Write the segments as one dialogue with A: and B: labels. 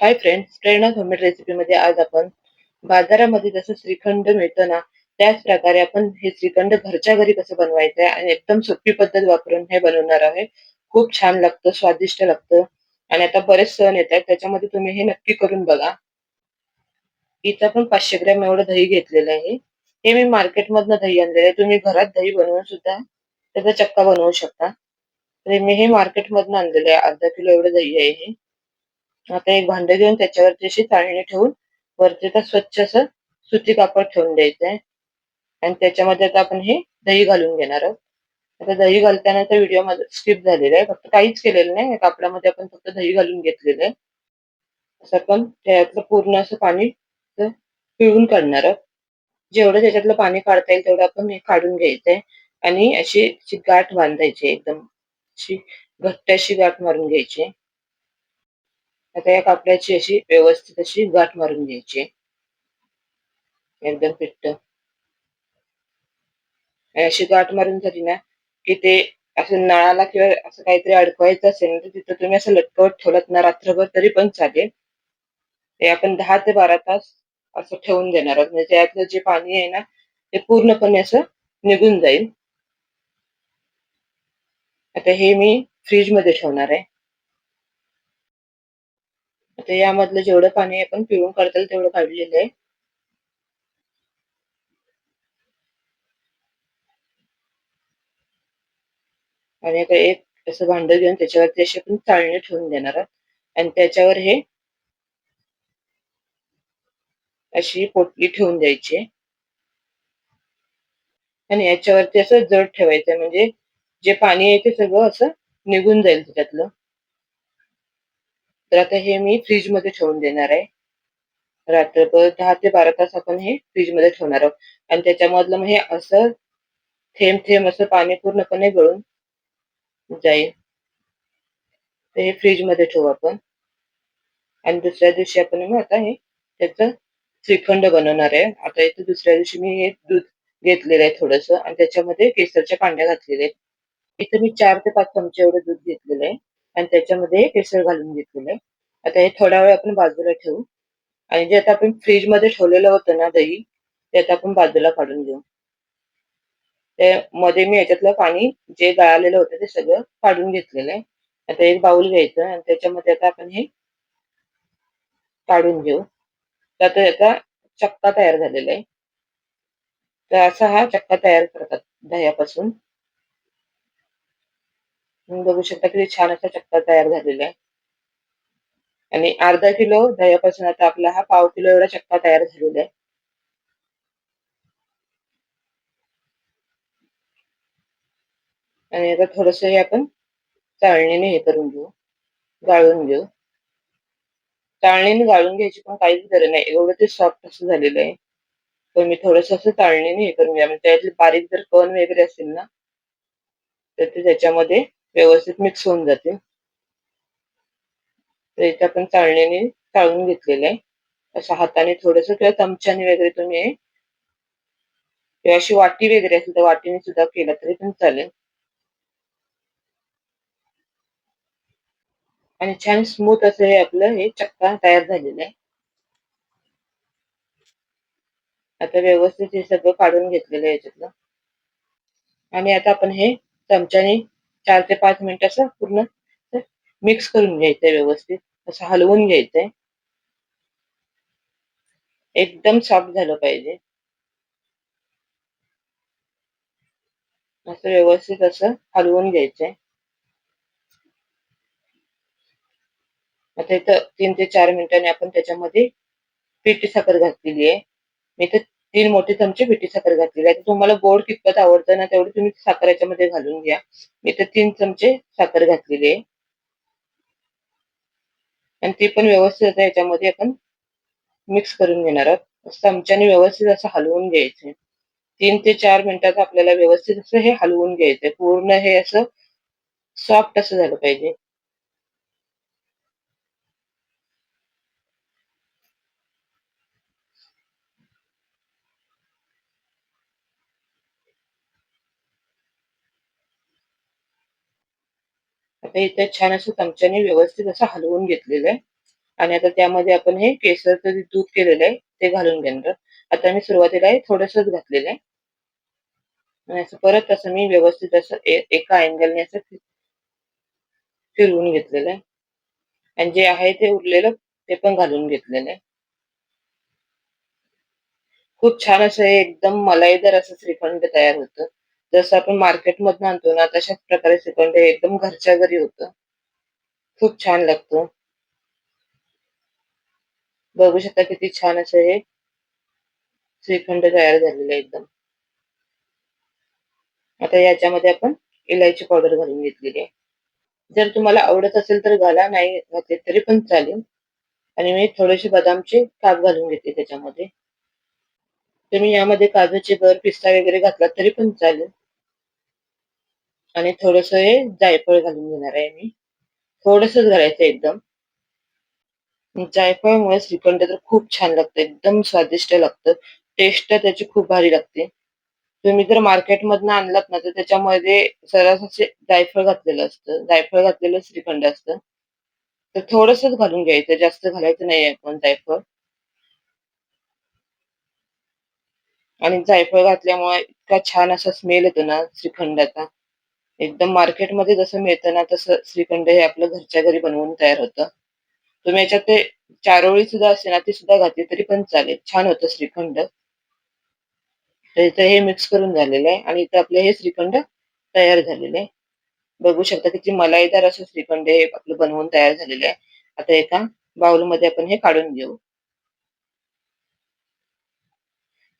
A: Hi friends प्रेरणा homemade रेसिपीमध्ये आज आपण बाजारामध्ये जसं श्रीखंड मिळतं ना त्याच प्रकारे आपण हे श्रीखंड घरच्या घरी कसं बनवायचं आहे आणि एकदम सोपी पद्धत वापरून हे बनवणार आहे. खूप छान लागतं स्वादिष्ट लागतं आणि आता बरेच सण येत आहेत त्याच्यामध्ये तुम्ही हे नक्की करून बघा. इथं पण पाचशे ग्रॅम एवढं दही घेतलेलं आहे. हे मी मार्केटमधनं दही आणलेलं आहे. तुम्ही घरात दही बनवून सुद्धा त्याचा चक्का बनवू शकता. तर मी हे मार्केटमधनं आणलेलं आहे. अर्धा किलो एवढं दही आहे हे. आता एक भांडे घेऊन त्याच्यावरती अशी चाळणी ठेवून वरती तर स्वच्छ असं सुती कापड ठेवून द्यायचंय. आणि त्याच्यामध्ये आता आपण हे दही घालून घेणार आहोत. आता दही घालताना तर व्हिडिओमध्ये स्किप झालेलं आहे. फक्त काहीच केलेलं नाही. कापडामध्ये आपण फक्त दही घालून घेतलेलं आहे. असं आपण त्यातलं पूर्ण असं पाणी पिळून काढणार आहोत. जेवढं त्याच्यातलं पाणी काढता येईल तेवढं आपण हे काढून घ्यायचंय. आणि अशी गाठ बांधायची एकदम. अशी घट्ट अशी गाठ मारून घ्यायची आता या कापड्याची अशी व्यवस्थित अशी गाठ मारून घ्यायची. एकदम पिट्ट अशी गाठ मारून झाली ना की ते असं नळाला किंवा असं काहीतरी अडकवायचं असेल तर तिथं तुम्ही असं लटकवत ठेवलं ना रात्रभर तरी पण चालेल. ते आपण दहा ते बारा तास असं ठेवून देणार आहोत. म्हणजे त्यातलं जे पाणी आहे ना ते पूर्णपणे असं निघून जाईल. आता हे मी फ्रीजमध्ये ठेवणार आहे. आता यामधलं जेवढं पाणी आपण पिळून काढता येईल तेवढं काढलेलं आहे. आणि आता एक असं भांड घेऊन त्याच्यावरती अशी आपण चाळणी ठेवून देणार आहोत. आणि त्याच्यावर हे अशी पोटली ठेवून द्यायची आणि याच्यावरती असं जड ठेवायचं म्हणजे जे पाणी आहे ते सगळं असं निघून जाईल त्याच्यातलं. तर आता हे मी फ्रीजमध्ये ठेवून देणार आहे. रात्रभर दहा ते बारा तास आपण हे फ्रीजमध्ये ठेवणार आहोत. आणि त्याच्यामधलं मग हे असं थेंब थेंब असं पाणी पूर्णपणे गळून जाईल. तर हे फ्रीजमध्ये ठेवू आपण. आणि दुसऱ्या दिवशी आपण मग आता हे त्याच श्रीखंड बनवणार आहे. आता इथे दुसऱ्या दिवशी मी हे दूध घेतलेलं आहे थोडस आणि त्याच्यामध्ये केसरच्या कांड्या घातलेल्या आहेत. इथे मी चार ते पाच चमचे एवढं दूध घेतलेलं आहे. आणि त्याच्यामध्ये केसर घालून घेतलेलं आहे. आता हे थोडा वेळ आपण बाजूला ठेवू. आणि जे आता आपण फ्रीजमध्ये ठेवलेलं होतं ना दही ते आता आपण बाजूला काढून घेऊ. मध्ये मी याच्यातलं पाणी जे गाळलेलं होतं ते सगळं काढून घेतलेलं आहे. आता एक बाऊल घ्यायचं आणि त्याच्यामध्ये आता आपण हे काढून घेऊ. तर आता याचा चक्का तयार झालेला आहे. तर असा हा चक्का तयार करतात दह्यापासून. बघू शकता किती छान असा चक्का तयार झालेला आहे. आणि अर्धा किलो दह्यापासून आता आपला हा पाव किलो एवढा चक्का तयार झालेला आहे. आणि आता थोडस हे आपण चाळणीने हे करून घेऊ गाळून घेऊ. चाळणीने गाळून घ्यायची पण काहीच गरज नाही एवढं ते सॉफ्ट असं झालेलं आहे. तर मी थोडस असं चाळणीने हे करून घ्या म्हणजे त्यातले बारीक जर कण वगैरे असेल ना तर ते त्याच्यामध्ये व्यवस्थित मिक्स होऊन जातील. तर इथे आपण चाळणीने चाळून घेतलेलं आहे. असं हाताने थोडस किंवा चमच्याने वगैरे तुम्ही किंवा अशी वाटी वगैरे असेल तर वाटीने सुद्धा केलं तरी पण चालेल. आणि छान स्मूथ असं हे आपलं हे चक्का तयार झालेलं आहे. आता व्यवस्थित हे सगळं काढून घेतलेलं आहे याच्यातलं. आणि आता आपण हे चमच्याने चार ते पाच मिनिट असं पूर्ण मिक्स करून घ्यायचं व्यवस्थित. असं हलवून घ्यायचंय. एकदम सॉफ्ट झालं पाहिजे. असं व्यवस्थित असं हलवून घ्यायचंय. आता इथं तीन ते चार मिनिटांनी आपण त्याच्यामध्ये पिठी साखर घातलेली आहे. मी तर तीन मोठे चमचे पिठी साखर घातलेली आहे. तुम्हाला गोड कितपत आवडतं ना तेवढी तुम्ही साखर याच्यामध्ये घालून घ्या. मी तर तीन चमचे साखर घातलेली आहे. आणि ते पण व्यवस्थित आता याच्यामध्ये आपण मिक्स करून घेणार आहोत. चमच्याने व्यवस्थित असं हलवून घ्यायचे. तीन ते चार मिनिटात आपल्याला व्यवस्थित असं हे हलवून घ्यायचंय पूर्ण हे असं सॉफ्ट असं झालं पाहिजे. आता इथे छान असं चमच्याने व्यवस्थित असं हलवून घेतलेलं आहे. आणि आता त्यामध्ये आपण हे केसरचं जे दूध केलेलं आहे ते घालून घेणार आता मी सुरुवातीला हे थोडंसंच घातलेलं आहे. आणि असं परत असं मी व्यवस्थित असं एका अँगलने असं फिरवून घेतलेलं आहे. आणि जे आहे ते उरलेलं ते पण घालून घेतलेलं आहे. खूप छान असं हे एकदम मलाईदार असं श्रीखंड तयार होतं. जसं आपण मार्केटमधून आणतो ना तशाच प्रकारे श्रीखंड एकदम घरच्या घरी होतं. खूप छान लागतो. बघू शकता किती छान असं हे श्रीखंड तयार झालेलं आहे एकदम. आता याच्यामध्ये आपण इलायची पावडर घालून घेतलेली आहे. जर तुम्हाला आवडत असेल तर घाला नाही घातले तरी पण चालेल. आणि मी थोडेसे बदामचे काप घालून घेते त्याच्यामध्ये. तुम्ही यामध्ये काजूचे बर पिस्ता वगैरे घातला तरी पण चालेल. आणि थोडस हे जायफळ घालून घेणार आहे मी. थोडस घालायचं एकदम. जायफळमुळे श्रीखंड तर खूप छान लागतं एकदम स्वादिष्ट लागतं. टेस्ट त्याची खूप भारी लागते. तुम्ही जर मार्केटमधनं आणलात ना तर त्याच्यामध्ये सरस असे जायफळ घातलेलं असतं जायफळ घातलेलं श्रीखंड असतं. तर थोडसच घालून घ्यायचं जास्त घालायचं नाही आपण जायफळ. आणि जायफळ घातल्यामुळे इतका छान असा स्मेल येतो ना श्रीखंडाचा. एकदम मार्केटमध्ये जसं मिळतं ना तसं श्रीखंड हे आपलं घरच्या घरी बनवून तयार होतं. तुम्ही याच्यात ते चारोळी सुद्धा असते ना ती सुद्धा घातली तरी पण चालेल. छान होतं श्रीखंड. तर इथं हे मिक्स करून झालेलं आहे आणि इथं आपले हे श्रीखंड तयार झालेलं आहे. बघू शकता किती मलाईदार असं श्रीखंड हे आपलं बनवून तयार झालेलं आहे. आता एका बाउलमध्ये आपण हे काढून घेऊ.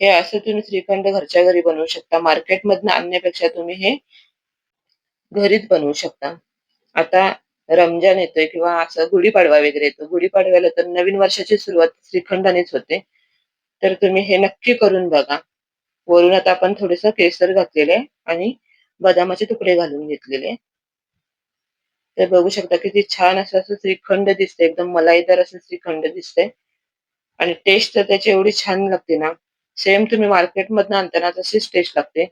A: हे असं तुम्ही श्रीखंड घरच्या घरी बनवू शकता. मार्केटमधनं आणण्यापेक्षा तुम्ही हे घरीच बनवू शकता. आता रमजान येतोय किंवा असं गुढीपाडवा वगैरे येतो. गुढीपाडव्याला तर नवीन वर्षाची सुरुवात श्रीखंडानेच होते. तर तुम्ही हे नक्की करून बघा. वरून आता आपण थोडस केसर घातलेले आणि बदामाचे तुकडे घालून घेतलेले तर बघू शकता किती छान असं असं श्रीखंड दिसतंय. एकदम मलाईदार असं श्रीखंड दिसतंय. आणि टेस्ट तर त्याची एवढी छान लागते ना. सेम तुम्ही मार्केटमधनं आणताना तशीच टेस्ट लागते.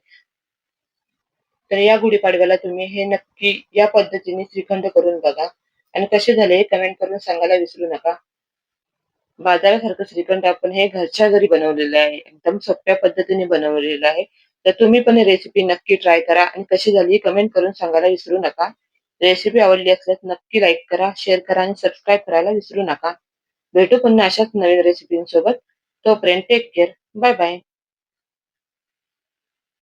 A: तर या गुढीपाडव्याला तुम्ही हे नक्की या पद्धतीने श्रीखंड करून बघा. आणि कसे झाले हे कमेंट करून सांगायला विसरू नका. बाजारासारखं श्रीखंड आपण हे घरच्या घरी बनवलेलं आहे. एकदम सोप्या पद्धतीने बनवलेलं आहे. तर तुम्ही पण रेसिपी नक्की ट्राय करा आणि कशी झाली कमेंट करून सांगायला विसरू नका. रेसिपी आवडली असल्यास नक्की लाईक करा शेअर करा आणि सबस्क्राईब करायला विसरू नका. भेटू पुन्हा अशाच नवीन रेसिपींसोबत तोपर्यंत टेक केअर बाय बाय